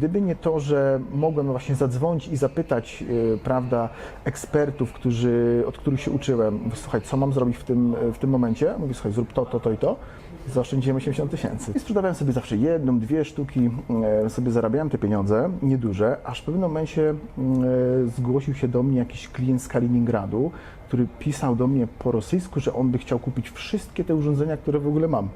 Gdyby nie to, że mogłem właśnie zadzwonić i zapytać, yy, prawda, ekspertów, którzy, od których się uczyłem, mówię, słuchaj, co mam zrobić w tym, w tym momencie? Mówię, słuchaj, zrób to, to, to i to. Zaoszczędziłem 80 tysięcy. I sprzedawałem sobie zawsze jedną, dwie sztuki, yy, sobie zarabiałem te pieniądze, nieduże, aż w pewnym momencie yy, zgłosił się do mnie jakiś klient z Kaliningradu, który pisał do mnie po rosyjsku, że on by chciał kupić wszystkie te urządzenia, które w ogóle mam.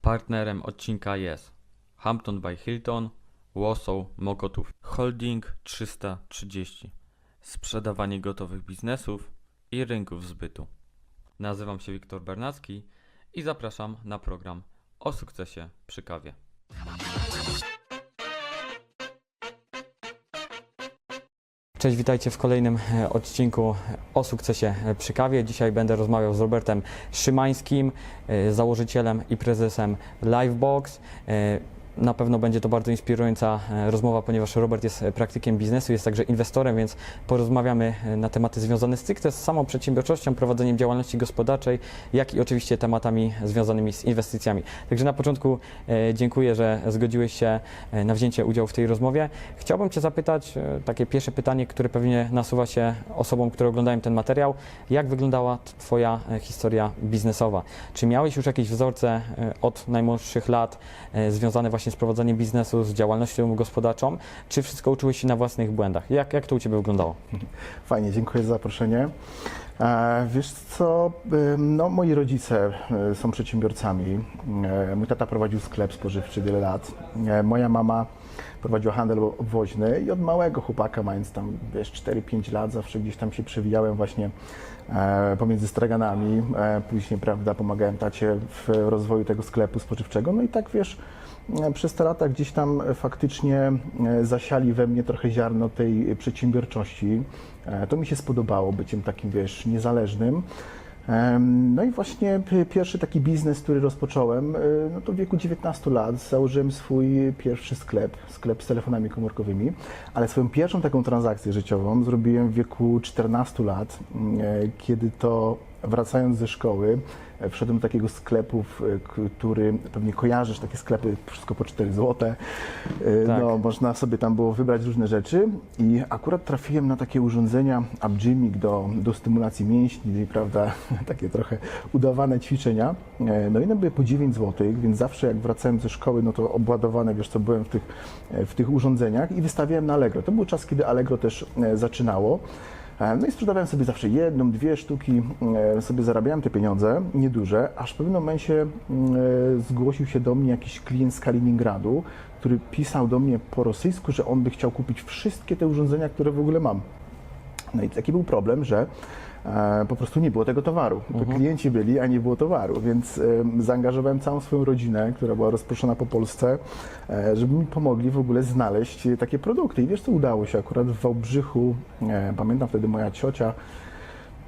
Partnerem odcinka jest Hampton by Hilton, Warsaw Mokotów Holding 330. Sprzedawanie gotowych biznesów i rynków zbytu. Nazywam się Wiktor Bernacki i zapraszam na program o sukcesie przy kawie. Cześć, witajcie w kolejnym e, odcinku o sukcesie e, przy kawie. Dzisiaj będę rozmawiał z Robertem Szymańskim, e, założycielem i prezesem Livebox. Na pewno będzie to bardzo inspirująca e, rozmowa, ponieważ Robert jest e, praktykiem biznesu, jest także inwestorem, więc porozmawiamy e, na tematy związane stricte z samą przedsiębiorczością, prowadzeniem działalności gospodarczej, jak i oczywiście tematami związanymi z inwestycjami. Także na początku dziękuję, że zgodziłeś się na wzięcie udziału w tej rozmowie. Chciałbym Cię zapytać, takie pierwsze pytanie, które pewnie nasuwa się osobom, które oglądają ten materiał, jak wyglądała Twoja historia biznesowa? Czy miałeś już jakieś wzorce od najmłodszych lat związane właśnie z prowadzeniem biznesu, z działalnością gospodarczą, czy wszystko uczyłeś się na własnych błędach? Jak, jak to u Ciebie wyglądało? Fajnie, dziękuję za zaproszenie. E, Wiesz co, no moi rodzice y, są przedsiębiorcami. E, Mój tata prowadził sklep spożywczy wiele lat. E, Moja mama prowadziła handel obwoźny i od małego chłopaka, mając tam wiesz 4-5 lat, zawsze gdzieś tam się przewijałem właśnie e, pomiędzy straganami. E, Później, prawda, pomagałem tacie w rozwoju tego sklepu spożywczego. No i tak wiesz, e, przez te lata gdzieś tam faktycznie e, zasiali we mnie trochę ziarno tej przedsiębiorczości. E, To mi się spodobało, byciem takim, wiesz, niezależnym. No i właśnie pierwszy taki biznes, który rozpocząłem, e, no to w wieku 19 lat założyłem swój pierwszy sklep, sklep z telefonami komórkowymi, ale swoją pierwszą taką transakcję życiową zrobiłem w wieku 14 lat, m, e, kiedy to wracając ze szkoły, e, wszedłem do takiego sklepu, e, który pewnie kojarzysz, takie sklepy, wszystko po 4 zł. Tak. No, można sobie tam było wybrać różne rzeczy i akurat trafiłem na takie urządzenia Abgymik do, do stymulacji mięśni, prawda, takie trochę udawane ćwiczenia. E, No i one były po 9 zł, więc zawsze jak wracałem ze szkoły, no to obładowane, wiesz co, byłem w tych, e, w tych urządzeniach i wystawiałem na Allegro. To był czas, kiedy Allegro też e, zaczynało. E, No i sprzedawałem sobie zawsze jedną, dwie sztuki, e, sobie zarabiałem te pieniądze, nieduże, aż w pewnym momencie mm, e, zgłosił się do mnie jakiś klient z Kaliningradu, który pisał do mnie po rosyjsku, że on by chciał kupić wszystkie te urządzenia, które w ogóle mam. No i taki był problem, że po prostu nie było tego towaru. To klienci byli, a nie było towaru, więc e, zaangażowałem całą swoją rodzinę, która była rozproszona po Polsce, e, żeby mi pomogli w ogóle znaleźć e, takie produkty. I wiesz, co udało się? Akurat w Wałbrzychu, e, pamiętam wtedy moja ciocia,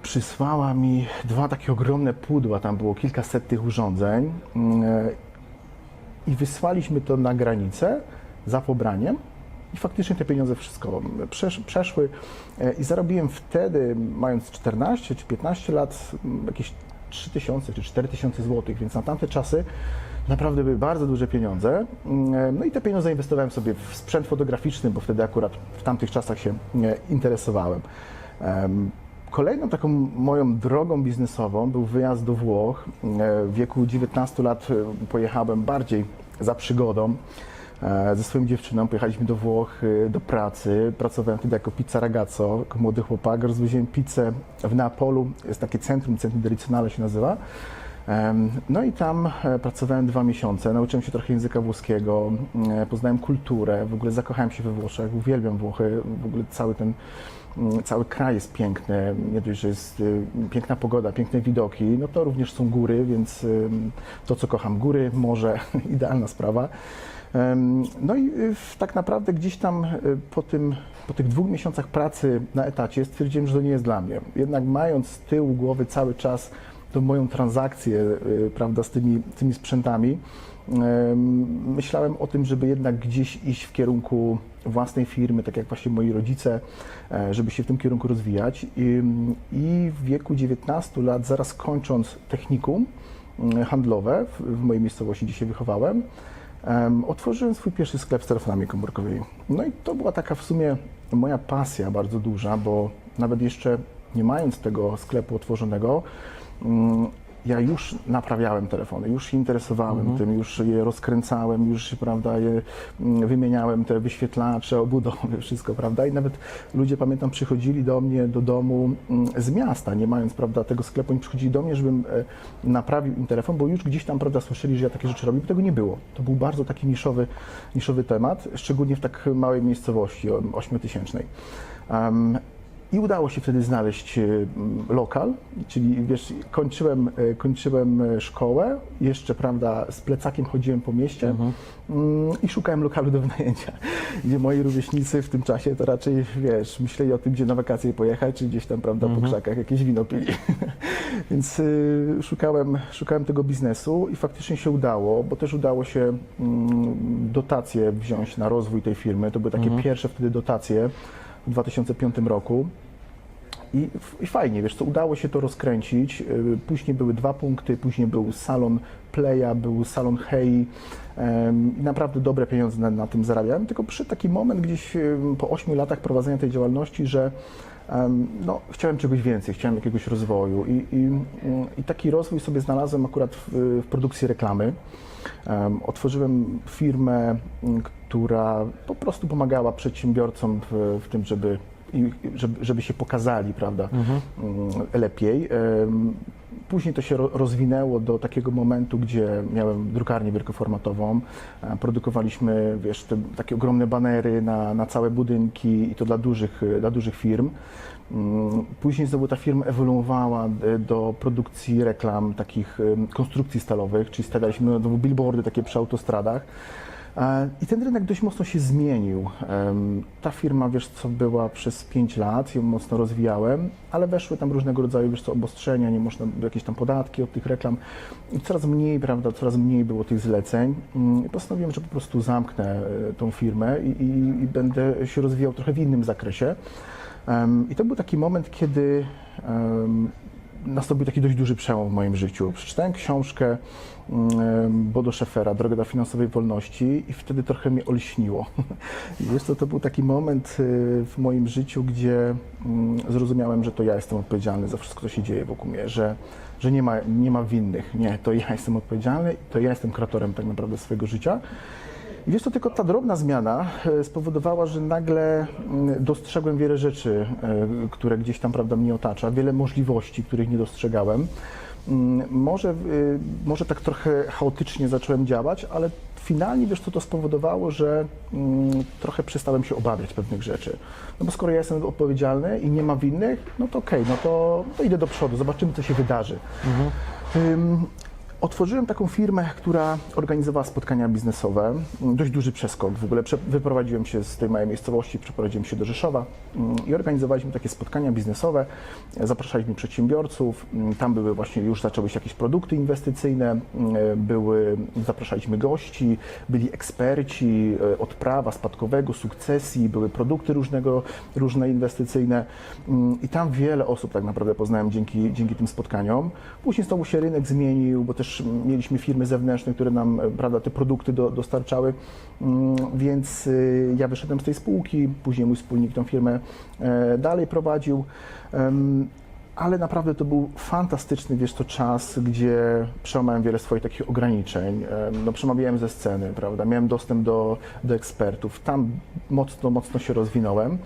przysłała mi dwa takie ogromne pudła, tam było kilkaset tych urządzeń. Mm, e, i wysłaliśmy to na granicę za pobraniem i faktycznie te pieniądze wszystko przesz, przeszły e, i zarobiłem wtedy, mając 14 czy 15 lat, jakieś 3000 czy 4000 złotych, więc na tamte czasy naprawdę były bardzo duże pieniądze. Mm, e, No i te pieniądze inwestowałem sobie w sprzęt fotograficzny, bo wtedy akurat w tamtych czasach się e, interesowałem. Em, Kolejną taką moją drogą biznesową był wyjazd do Włoch. W wieku 19 lat pojechałem bardziej za przygodą. E, Ze swoją dziewczyną pojechaliśmy do Włoch e, do pracy. Pracowałem wtedy jako pizza ragazzo, jako młody chłopak. Rozwoziłem pizzę w Neapolu. Jest takie centrum, Centrum Delicjonale się nazywa. No i tam e, pracowałem dwa miesiące, nauczyłem się trochę języka włoskiego, poznałem kulturę, w ogóle zakochałem się we Włoszech, uwielbiam Włochy, w ogóle cały ten, mm, cały kraj jest piękny, nie dość, że jest y, piękna pogoda, piękne widoki, no to również są góry, więc to co kocham, góry, morze, idealna sprawa. No i y, tak naprawdę gdzieś tam y, po, tym, po tych dwóch miesiącach pracy na etacie stwierdziłem, że to nie jest dla mnie. Jednak mając z tyłu głowy cały czas tą moją transakcję, y, prawda, z tymi, tymi sprzętami, em, myślałem o tym, żeby jednak gdzieś iść w kierunku własnej firmy, tak jak właśnie moi rodzice, e, żeby się w tym kierunku rozwijać. I, i w wieku 19 lat, zaraz kończąc technikum mm, handlowe w, w mojej miejscowości, gdzie się wychowałem, em, otworzyłem swój pierwszy sklep z telefonami komórkowymi. No i to była taka w sumie moja pasja bardzo duża, bo nawet jeszcze nie mając tego sklepu otworzonego, mm, ja już naprawiałem telefony, już się interesowałem tym, już je rozkręcałem, już prawda, je mm, wymieniałem, te wyświetlacze, obudowy, wszystko, prawda? I nawet ludzie, pamiętam, przychodzili do mnie do domu mm, z miasta, nie mając, prawda, tego sklepu, oni przychodzili do mnie, żebym e, naprawił im telefon, bo już gdzieś tam, prawda, słyszeli, że ja takie rzeczy robię, bo tego nie było. To był bardzo taki niszowy, niszowy temat, szczególnie w tak małej miejscowości, ośmiotysięcznej. Um, i udało się wtedy znaleźć e, lokal, czyli wiesz, kończyłem, e, kończyłem e, szkołę, jeszcze prawda, z plecakiem chodziłem po mieście mm, i szukałem lokalu do wynajęcia, gdzie moi rówieśnicy w tym czasie to raczej, wiesz, myśleli o tym, gdzie na wakacje pojechać, czy gdzieś tam, prawda, po krzakach jakieś wino pili. Więc szukałem, szukałem tego biznesu i faktycznie się udało, bo też udało się mm, dotacje wziąć na rozwój tej firmy. To były takie pierwsze wtedy dotacje w 2005 roku. I, I fajnie, wiesz co, udało się to rozkręcić. Y, Później były dwa punkty, później był salon Playa, był salon Hei naprawdę dobre pieniądze na, na tym zarabiałem. Tylko przyszedł taki moment gdzieś em, po 8 latach prowadzenia tej działalności, że no, chciałem czegoś więcej, chciałem jakiegoś rozwoju i, i, mm, i taki rozwój sobie znalazłem akurat w, w produkcji reklamy. Em, Otworzyłem firmę, która po prostu pomagała przedsiębiorcom w, w tym, żeby, żeby, żeby się pokazali, prawda, mm, lepiej. Później to się ro- rozwinęło do takiego momentu, gdzie miałem drukarnię wielkoformatową. E, Produkowaliśmy, wiesz, te, takie ogromne banery na, na całe budynki i to dla dużych, dla dużych firm. Mm, Później znowu ta firma ewoluowała e, do produkcji reklam, takich konstrukcji stalowych, czyli stawialiśmy znowu billboardy takie przy autostradach. E, I ten rynek dość mocno się zmienił. Ta firma, wiesz co, była przez 5 lat, ją mocno rozwijałem, ale weszły tam różnego rodzaju, wiesz co, obostrzenia, nie można, jakieś tam podatki od tych reklam i coraz mniej, prawda, coraz mniej było tych zleceń. Mm, I postanowiłem, że po prostu zamknę e, tą firmę i, i, i będę się rozwijał trochę w innym zakresie. I to był taki moment, kiedy nastąpił taki dość duży przełom w moim życiu. Przeczytałem książkę mm, Bodo Scheffera, Droga do finansowej wolności i wtedy trochę mnie olśniło. Wiesz co, to był taki moment y, w moim życiu, gdzie mm, zrozumiałem, że to ja jestem odpowiedzialny za wszystko, co się dzieje wokół mnie, że, że nie, ma, nie ma winnych. Nie, to ja jestem odpowiedzialny to ja jestem kreatorem tak naprawdę swojego życia. I wiesz, to tylko ta drobna zmiana e, spowodowała, że nagle mm, dostrzegłem wiele rzeczy, e, które gdzieś tam prawda, mnie otacza, wiele możliwości, których nie dostrzegałem. Mm, Może, y, może tak trochę chaotycznie zacząłem działać, ale finalnie wiesz, co to spowodowało, że mm, trochę przestałem się obawiać pewnych rzeczy. No bo skoro ja jestem odpowiedzialny i nie ma winnych, no to okej, no to, to idę do przodu, zobaczymy, co się wydarzy. Ym, Otworzyłem taką firmę, która organizowała spotkania biznesowe. Mm, Dość duży przeskok. W ogóle wyprowadziłem się z tej małej miejscowości, przeprowadziłem się do Rzeszowa mm, i organizowaliśmy takie spotkania biznesowe. Zapraszaliśmy przedsiębiorców. mm, Tam były właśnie już zaczęły się jakieś produkty inwestycyjne, były, zapraszaliśmy gości, byli eksperci e, od prawa spadkowego, sukcesji, były produkty różnego, różne inwestycyjne i tam wiele osób tak naprawdę poznałem dzięki, dzięki tym spotkaniom. Później znowu się rynek zmienił, bo też mieliśmy firmy zewnętrzne, które nam e, prawda, te produkty do, dostarczały, Mm, więc y, ja wyszedłem z tej spółki, później mój wspólnik tą firmę e, dalej prowadził. Ale naprawdę to był fantastyczny, wiesz, to czas, gdzie przełamałem wiele swoich takich ograniczeń. No, przemawiałem ze sceny, prawda? Miałem dostęp do, do ekspertów. Tam mocno, mocno się rozwinąłem.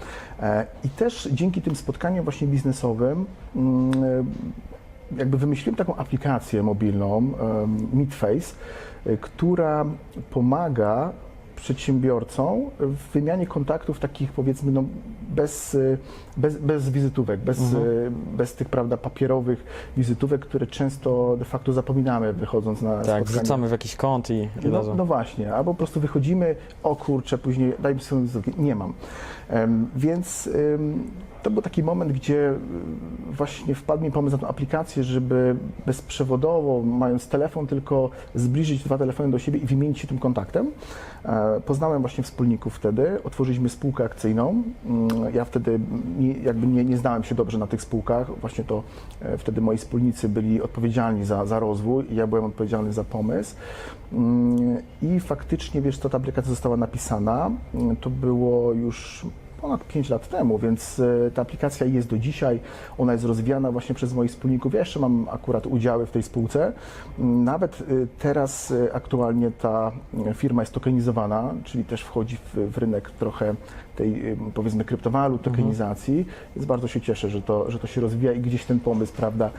E, I też dzięki tym spotkaniom właśnie biznesowym mm, jakby wymyśliłem taką aplikację mobilną, Meetface, y, która pomaga przedsiębiorcom w wymianie kontaktów takich powiedzmy no, bez, y, bez, bez wizytówek, bez, y, bez tych prawda, papierowych wizytówek, które często de facto zapominamy wychodząc na Tak, spotkanie. wrzucamy w jakiś kąt i, i No, no właśnie, albo po prostu wychodzimy, o kurczę, później daj mi sobie wizytówkę, nie mam. Em, więc em, to był taki moment, gdzie y, właśnie wpadł mi pomysł na tę aplikację, żeby bezprzewodowo, mając telefon, tylko zbliżyć dwa telefony do siebie i wymienić się tym kontaktem. E, Poznałem właśnie wspólników wtedy, otworzyliśmy spółkę akcyjną. Mm, Ja wtedy nie, jakby nie, nie znałem się dobrze na tych spółkach. Właśnie to e, wtedy moi wspólnicy byli odpowiedzialni za, za rozwój i ja byłem odpowiedzialny za pomysł. Mm, I faktycznie, wiesz co, ta aplikacja została napisana. Mm, To było już ponad 5 lat temu, więc e, ta aplikacja jest do dzisiaj. Ona jest rozwijana właśnie przez moich wspólników. Ja jeszcze mam akurat udziały w tej spółce. Mm, Nawet e, teraz e, aktualnie ta firma jest tokenizowana, czyli też wchodzi w, rynek trochę tej powiedzmy kryptowalut, tokenizacji. Więc bardzo się cieszę, że to, że to się rozwija i gdzieś ten pomysł, prawda,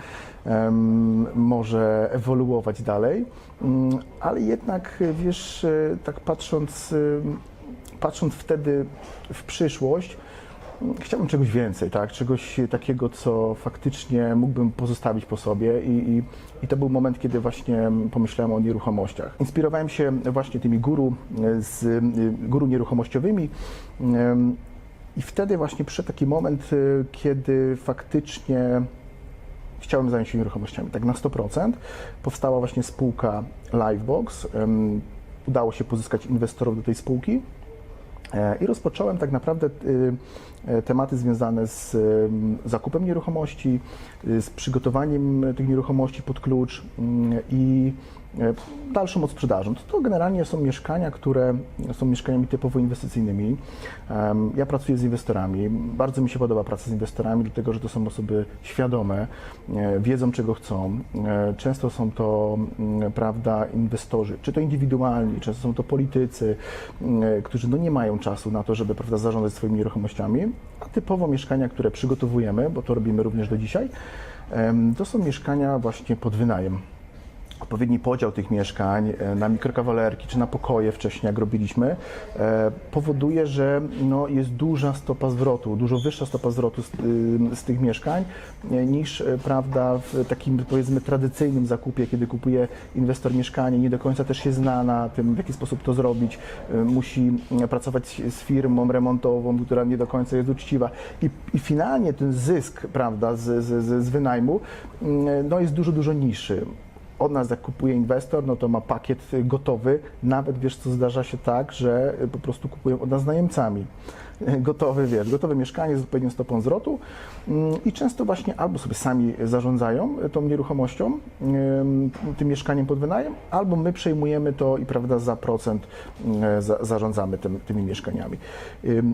może ewoluować dalej. Mm, Ale jednak, wiesz, tak patrząc patrząc wtedy w przyszłość, chciałbym czegoś więcej, tak? czegoś takiego, co faktycznie mógłbym pozostawić po sobie i, i, i to był moment, kiedy właśnie pomyślałem o nieruchomościach. Inspirowałem się właśnie tymi guru, e, z, guru nieruchomościowymi i wtedy właśnie przyszedł taki moment, y, kiedy faktycznie chciałem zająć się nieruchomościami, tak na 100%. Powstała właśnie spółka Livebox. Udało się pozyskać inwestorów do tej spółki. E, I rozpocząłem tak naprawdę y, e, tematy związane z zakupem nieruchomości, y, z przygotowaniem tych nieruchomości pod klucz mm, i dalszą odsprzedażą. To, to generalnie są mieszkania, które są mieszkaniami typowo inwestycyjnymi. Ja pracuję z inwestorami. Bardzo mi się podoba praca z inwestorami, dlatego że to są osoby świadome, e, wiedzą czego chcą. E, Często są to, mm, prawda, inwestorzy, czy to indywidualni, często są to politycy, mm, którzy no nie mają czasu na to, żeby prawda, zarządzać swoimi nieruchomościami, a typowo mieszkania, które przygotowujemy, bo to robimy również do dzisiaj, to są mieszkania właśnie pod wynajem odpowiedni podział tych mieszkań e, na mikrokawalerki czy na pokoje wcześniej, jak robiliśmy, e, powoduje, że no, jest duża stopa zwrotu, dużo wyższa stopa zwrotu z, y, z tych mieszkań e, niż prawda, w takim powiedzmy tradycyjnym zakupie, kiedy kupuje inwestor mieszkanie, nie do końca też się zna na tym, w jaki sposób to zrobić, musi pracować z firmą remontową, która nie do końca jest uczciwa. I, i finalnie ten zysk prawda, z, z, z- z wynajmu mm, no, jest dużo, dużo niższy od nas jak kupuje inwestor, no to ma pakiet y, gotowy. Nawet wiesz, co zdarza się tak, że y, po prostu kupują od nas najemcami. Gotowy, wiesz, gotowe mieszkanie z odpowiednią stopą zwrotu Mm, i często właśnie albo sobie sami zarządzają y, tą nieruchomością, ym, tym mieszkaniem pod wynajem, albo my przejmujemy to i prawda za procent za, zarządzamy tym, tymi mieszkaniami.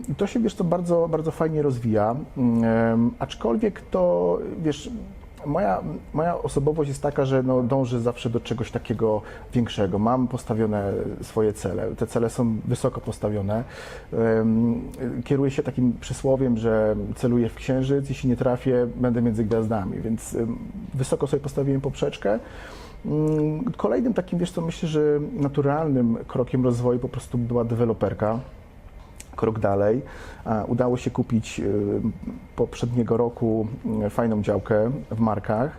I to się wiesz, to bardzo, bardzo fajnie rozwija, aczkolwiek to wiesz, Moja, moja osobowość jest taka, że no, dążę zawsze do czegoś takiego większego. Mam postawione swoje cele. Te cele są wysoko postawione. Kieruję się takim przysłowiem, że celuję w księżyc, jeśli nie trafię, będę między gwiazdami, więc wysoko sobie postawiłem poprzeczkę. Mm, Kolejnym takim, wiesz co, myślę, że naturalnym krokiem rozwoju po prostu była deweloperka krok dalej. Udało się kupić y, poprzedniego roku y, fajną działkę w markach.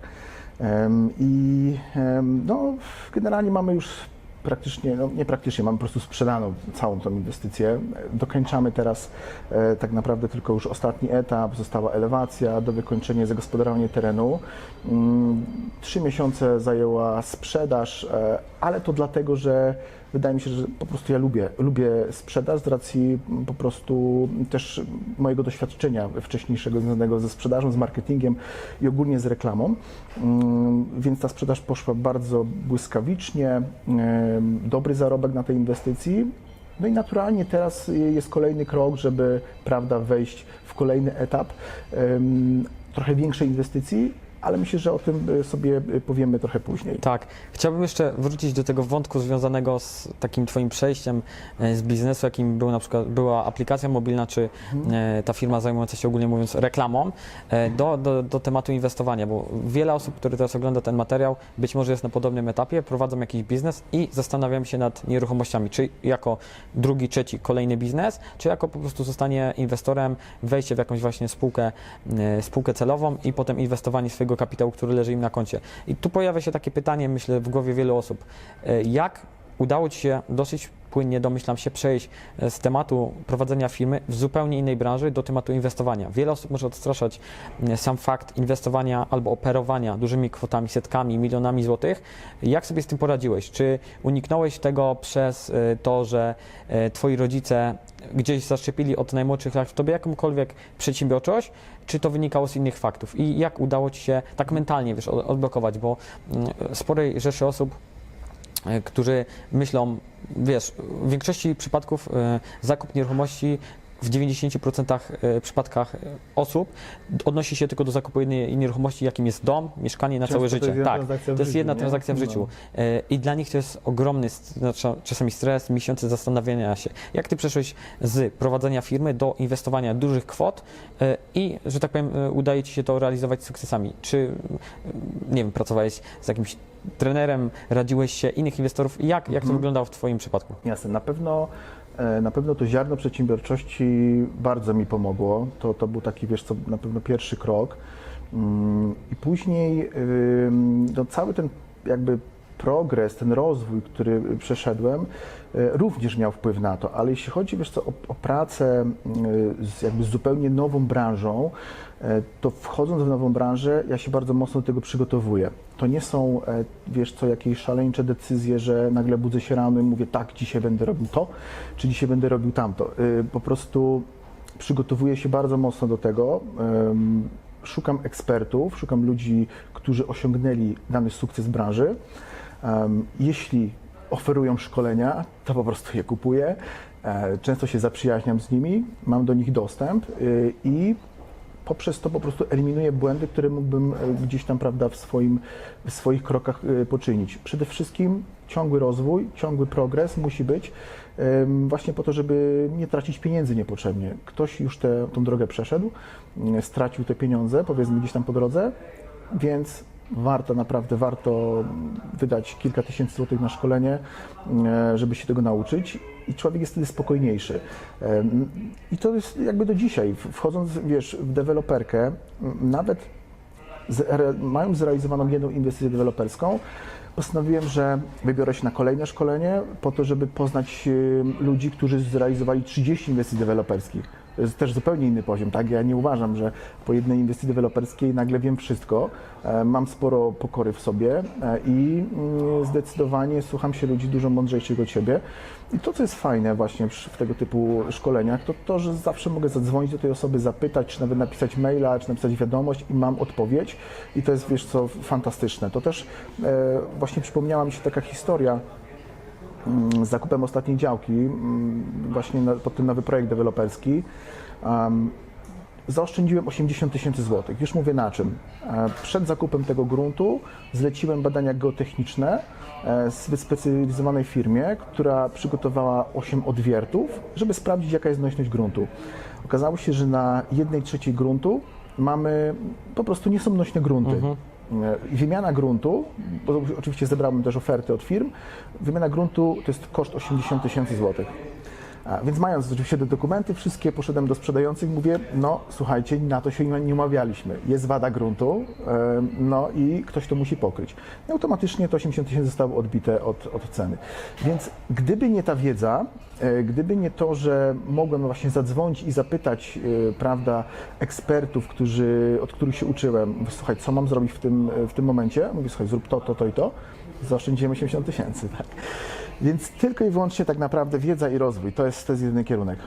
I no, generalnie mamy już praktycznie, no nie praktycznie, mamy po prostu sprzedaną całą tą inwestycję. Dokończamy teraz e, tak naprawdę tylko już ostatni etap, została elewacja, do wykończenia zagospodarowanie terenu. Mm, Trzy miesiące zajęła sprzedaż, e, ale to dlatego, że wydaje mi się, że po prostu ja lubię, lubię sprzedaż z racji po prostu też mojego doświadczenia wcześniejszego związanego ze sprzedażą, z marketingiem i ogólnie z reklamą. Mm, Więc ta sprzedaż poszła bardzo błyskawicznie, em, dobry zarobek na tej inwestycji. No i naturalnie teraz jest kolejny krok, żeby prawda, wejść w kolejny etap trochę większej inwestycji, ale myślę, że o tym y, sobie y, powiemy trochę później. Tak. Chciałbym jeszcze wrócić do tego wątku związanego z takim Twoim przejściem e, z biznesu, jakim był na przykład, była aplikacja mobilna, czy e, ta firma zajmująca się ogólnie mówiąc reklamą, e, do, do, do tematu inwestowania, bo wiele osób, które teraz ogląda ten materiał, być może jest na podobnym etapie, prowadzą jakiś biznes i zastanawiają się nad nieruchomościami, czy jako drugi, trzeci, kolejny biznes, czy jako po prostu zostanie inwestorem, wejście w jakąś właśnie spółkę, e, spółkę celową i potem inwestowanie swojego kapitału, który leży im na koncie. I tu pojawia się takie pytanie, myślę, w głowie wielu osób. E, Jak udało Ci się dosyć płynnie, domyślam się, przejść e, z tematu prowadzenia firmy w zupełnie innej branży do tematu inwestowania. Wiele osób może odstraszać m, sam fakt inwestowania albo operowania dużymi kwotami, setkami, milionami złotych. Jak sobie z tym poradziłeś? Czy uniknąłeś tego przez e, to, że e, Twoi rodzice gdzieś zaszczepili od najmłodszych lat w Tobie jakąkolwiek przedsiębiorczość, czy to wynikało z innych faktów? I jak udało Ci się tak mentalnie, wiesz, od- odblokować? Bo mm, sporej rzeszy osób e, którzy myślą, wiesz, w większości przypadków e, zakup nieruchomości w 90% e, przypadkach e, osób odnosi się tylko do zakupu jednej nieruchomości, jakim jest dom, mieszkanie na Często całe życie. tak, to jest życiu, jedna nie? transakcja w No. życiu. E, I dla nich to jest ogromny, znaczy, czasami stres, miesiące zastanawiania się. Jak ty przeszłeś z prowadzenia firmy do inwestowania dużych kwot i, że tak powiem, udaje ci się to realizować sukcesami? Czy, nie wiem, pracowałeś z jakimś trenerem, radziłeś się innych inwestorów? Jak, jak to Mhm. wyglądało w twoim przypadku? Jasne, na pewno, na pewno to ziarno przedsiębiorczości bardzo mi pomogło. To, to był taki, wiesz co, na pewno pierwszy krok. Mm, I później no, cały ten jakby progres, ten rozwój, który przeszedłem, e, również miał wpływ na to, ale jeśli chodzi wiesz co, o, o pracę y, z, jakby zupełnie nową branżą, e, to wchodząc w nową branżę, ja się bardzo mocno do tego przygotowuję. To nie są, e, wiesz co, jakieś szaleńcze decyzje, że nagle budzę się rano i mówię, tak, dzisiaj będę robił to, czy dzisiaj będę robił tamto. Po prostu przygotowuję się bardzo mocno do tego. Szukam ekspertów, szukam ludzi, którzy osiągnęli dany sukces branży. Jeśli oferują szkolenia, to po prostu je kupuję. E, Często się zaprzyjaźniam z nimi, mam do nich dostęp y, i poprzez to po prostu eliminuję błędy, które mógłbym e, gdzieś tam, prawda, w, swoim, w swoich krokach e, poczynić. Przede wszystkim ciągły rozwój, ciągły progres musi być właśnie po to, żeby nie tracić pieniędzy niepotrzebnie. Ktoś już tę drogę przeszedł, stracił te pieniądze, powiedzmy gdzieś tam po drodze, więc warto, naprawdę warto wydać kilka tysięcy złotych na szkolenie, e, żeby się tego nauczyć i człowiek jest wtedy spokojniejszy. Em, I to jest jakby do dzisiaj. Wchodząc, wiesz, w deweloperkę, nawet zre, mając zrealizowaną jedną inwestycję deweloperską, postanowiłem, że wybiorę się na kolejne szkolenie po to, żeby poznać e, ludzi, którzy zrealizowali 30 inwestycji deweloperskich. To jest też zupełnie inny poziom, tak? Ja nie uważam, że po jednej inwestycji deweloperskiej nagle wiem wszystko. E, Mam sporo pokory w sobie e, i mm, zdecydowanie słucham się ludzi dużo mądrzejszych od siebie. I to, co jest fajne właśnie w tego typu szkoleniach, to to, że zawsze mogę zadzwonić do tej osoby, zapytać, czy nawet napisać maila, czy napisać wiadomość i mam odpowiedź. I to jest, wiesz co, fantastyczne. To też e, właśnie przypomniała mi się taka historia, z zakupem ostatniej działki, mm, właśnie pod ten nowy projekt deweloperski. Zaoszczędziłem 80 tysięcy złotych. Już mówię na czym. E, Przed zakupem tego gruntu zleciłem badania geotechniczne e, z wyspecjalizowanej firmie, która przygotowała 8 odwiertów, żeby sprawdzić, jaka jest znośność gruntu. Okazało się, że na jednej trzeciej gruntu mamy po prostu nie są nośne grunty. Mhm. E, Wymiana gruntu, bo oczywiście zebrałem też oferty od firm, wymiana gruntu to jest koszt 80 tysięcy złotych. Więc mając oczywiście te dokumenty wszystkie, poszedłem do sprzedających mówię, no słuchajcie, na to się nie umawialiśmy. Jest wada gruntu, no i ktoś to musi pokryć. I automatycznie to 80 tysięcy zostało odbite od, od ceny. Więc gdyby nie ta wiedza, e, gdyby nie to, że mogłem właśnie zadzwonić i zapytać, e, prawda, ekspertów, którzy, od których się uczyłem, słuchaj, co mam zrobić w tym, w tym momencie? Mówię, słuchaj, zrób to, to, to i to. Zaoszczędziłem 80 tysięcy, tak. Więc tylko i wyłącznie tak naprawdę wiedza i rozwój to jest, to jest jedyny kierunek.